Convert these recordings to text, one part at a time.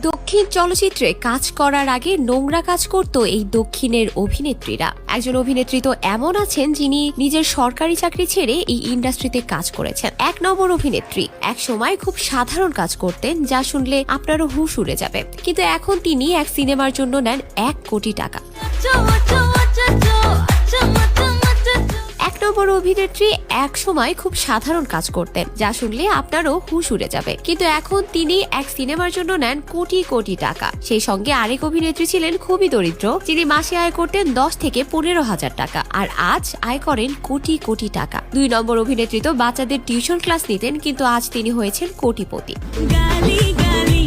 দক্ষিণ চলচ্চিত্রে কাজ করার আগে নোংরা কাজ করত এই দক্ষিণের অভিনেত্রীরা। একজন অভিনেত্রী তো এমন আছেন যিনি নিজের সরকারি চাকরি ছেড়ে এই ইন্ডাস্ট্রিতে কাজ করেছেন। এক নম্বর অভিনেত্রী। এক সময় খুব সাধারণ কাজ করতেন, যা শুনলে আপনারও হুশ উড়ে যাবে। কিন্তু এখন তিনি এক সিনেমার জন্য নেন এক কোটি টাকা। নম্বর অভিনেত্রী এক সময় খুব সাধারণ কাজ করতেন, যা শুনলে আপনারও হুশ উড়ে যাবে। কিন্তু এখন তিনি এক সিনেমার জন্য নেন কোটি কোটি টাকা। সেই সঙ্গে আরেক অভিনেত্রী ছিলেন খুবই দরিদ্র, যিনি মাসে আয় করতেন দশ থেকে পনেরো হাজার টাকা, আর আজ আয় করেন কোটি কোটি টাকা। দুই নম্বর অভিনেত্রী তো বাচ্চাদের টিউশন ক্লাস নিতেন, কিন্তু আজ তিনি হয়েছেন কোটিপতি। গালি গালি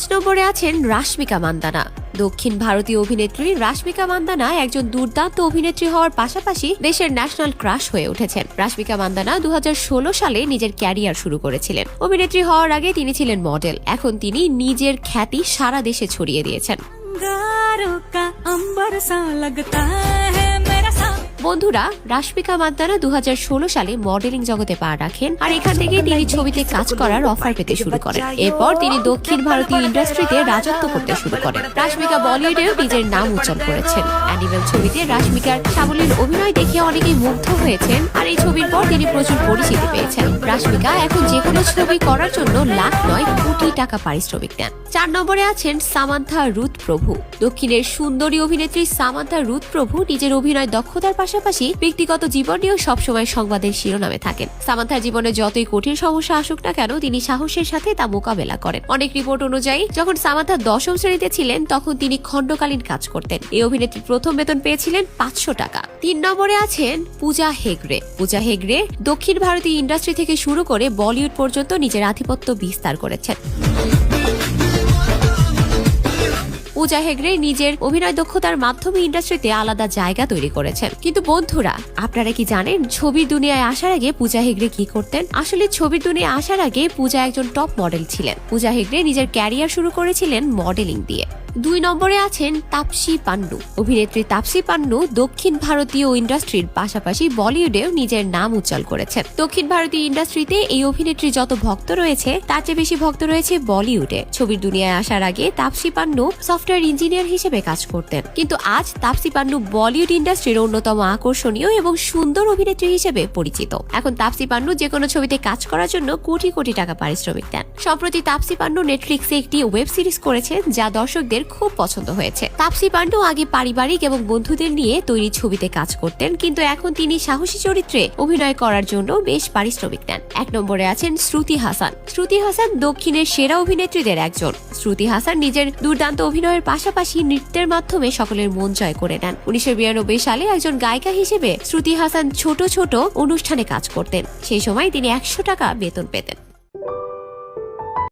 পাঁচ নম্বরে আছেন রাশমিকা মান্দানা। দক্ষিণ ভারতীয় অভিনেত্রী রাশমিকা মান্দানা একজন দুর্দান্ত অভিনেত্রী হওয়ার পাশাপাশি দেশের ন্যাশনাল ক্রাশ হয়ে উঠেছেন। রাশমিকা মান্দানা দু হাজার ষোলো সালে নিজের ক্যারিয়ার শুরু করেছিলেন। অভিনেত্রী হওয়ার আগে তিনি ছিলেন মডেল। এখন তিনি নিজের খ্যাতি সারা দেশে ছড়িয়ে দিয়েছেন। বন্ধুরা, রাশমিকা মান্দানা দু সালে মডেলিং জগতে পা রাখেন আর এখান থেকে তিনি ছবিতে কাজ করার অফার পেতে শুরু করেন। এরপর তিনি দক্ষিণ ভারতীয় ইন্ডাস্ট্রিতে রাজত্ব করতে শুরু করেন। রাশমিকা বলিউডেও নিজের নাম উজ্জ্বল করেছেন। অ্যানিমেল ছবিতে রাশমিকার সাবলীল অভিনয় দেখে অনেকেই মুগ্ধ হয়েছেন আর এই ছবির পর তিনি প্রচুর পরিচিতি পেয়েছেন। রাশমিকা এখন যে কোনো ছবি করার জন্য লাখ নয় কোটি টাকা পারিশ্রমিক দেন চার নম্বরে আছেন সামান্থা রুথ প্রভু দক্ষিণের সুন্দরী অভিনেত্রী সামান্থা রুথ প্রভু নিজের অভিনয় দক্ষতার পাশাপাশি ব্যক্তিগত জীবন নিয়েও সবসময় সংবাদের শিরোনামে থাকেন। সামান্থার জীবনে যতই কঠিন সমস্যা আসুক না কেন, তিনি সাহসের সাথে তা মোকাবেলা করেন। অনেক রিপোর্ট অনুযায়ী, যখন সামান্থা দশম শ্রেণীতে ছিলেন, তখন তিনি খণ্ডকালীন কাজ করতেন। এই অভিনেত্রী প্রথম বেতন পেয়েছিলেন পাঁচশো টাকা। তিন নম্বরে আছেন পূজা হেগড়ে। পূজা হেগড়ে দক্ষিণ ভারতীয় ইন্ডাস্ট্রি থেকে শুরু করে বলিউড পর্যন্ত নিজের আধিপত্য বিস্তার করেছেন। পূজা হেগড়ে নিজের অভিনয় দক্ষতার মাধ্যমে ইন্ডাস্ট্রিতে আলাদা জায়গা তৈরি করেছেন। কিন্তু বন্ধুরা, আপনারা কি জানেন ছবির দুনিয়ায় আসার আগে পূজা হেগড়ে কি করতেন? আসলে ছবির দুনিয়ায় আসার আগে পূজা একজন টপ মডেল ছিলেন। পূজা হেগড়ে নিজের ক্যারিয়ার শুরু করেছিলেন মডেলিং দিয়ে। দুই নম্বরে আছেন তাপসী পান্ডু। অভিনেত্রী তাপসী পান্ডু দক্ষিণ ভারতীয় ইন্ডাস্ট্রির পাশাপাশি বলিউডেও নিজের নাম উজ্জ্বল করেছেন। দক্ষিণ ভারতীয় ইন্ডাস্ট্রিতে এই অভিনেত্রী যত ভক্ত রয়েছে, তার চেয়ে বেশি ভক্ত রয়েছে বলিউডে। ছবির দুনিয়ায় আসার আগে তাপসী পান্ডু সফটওয়্যার ইঞ্জিনিয়ার হিসেবে কাজ করতেন। কিন্তু আজ তাপসী পান্ডু বলিউড ইন্ডাস্ট্রির অন্যতম আকর্ষণীয় এবং সুন্দর অভিনেত্রী হিসেবে পরিচিত। এখন তাপসী পান্ডু যে কোনো ছবিতে কাজ করার জন্য কোটি কোটি টাকা পারিশ্রমিক দেন। সম্প্রতি তাপসী পান্ডু নেটফ্লিক্সে একটি ওয়েব সিরিজ করেছেন, যা দর্শকদের খুব পছন্দ হয়েছে। তাপসী পান্ডু আগে পারিবারিক এবং বন্ধুদের নিয়ে তৈরি ছবিতে কাজ করতেন, কিন্তু এখন তিনি সাহসী চরিত্রে অভিনয় করার জন্য বেশ পারিশ্রমিক দেন এক নম্বরে আছেন শ্রুতি হাসান। শ্রুতি হাসান দক্ষিণের সেরা অভিনেত্রীদের একজন। শ্রুতি হাসান নিজের দুর্দান্ত অভিনয়ের পাশাপাশি নৃত্যের মাধ্যমে সকলের মন জয় করে নেন। উনিশশো বিরানব্বই সালে একজন গায়িকা হিসেবে শ্রুতি হাসান ছোট ছোট অনুষ্ঠানে কাজ করতেন। সেই সময় তিনি একশো টাকা বেতন পেতেন।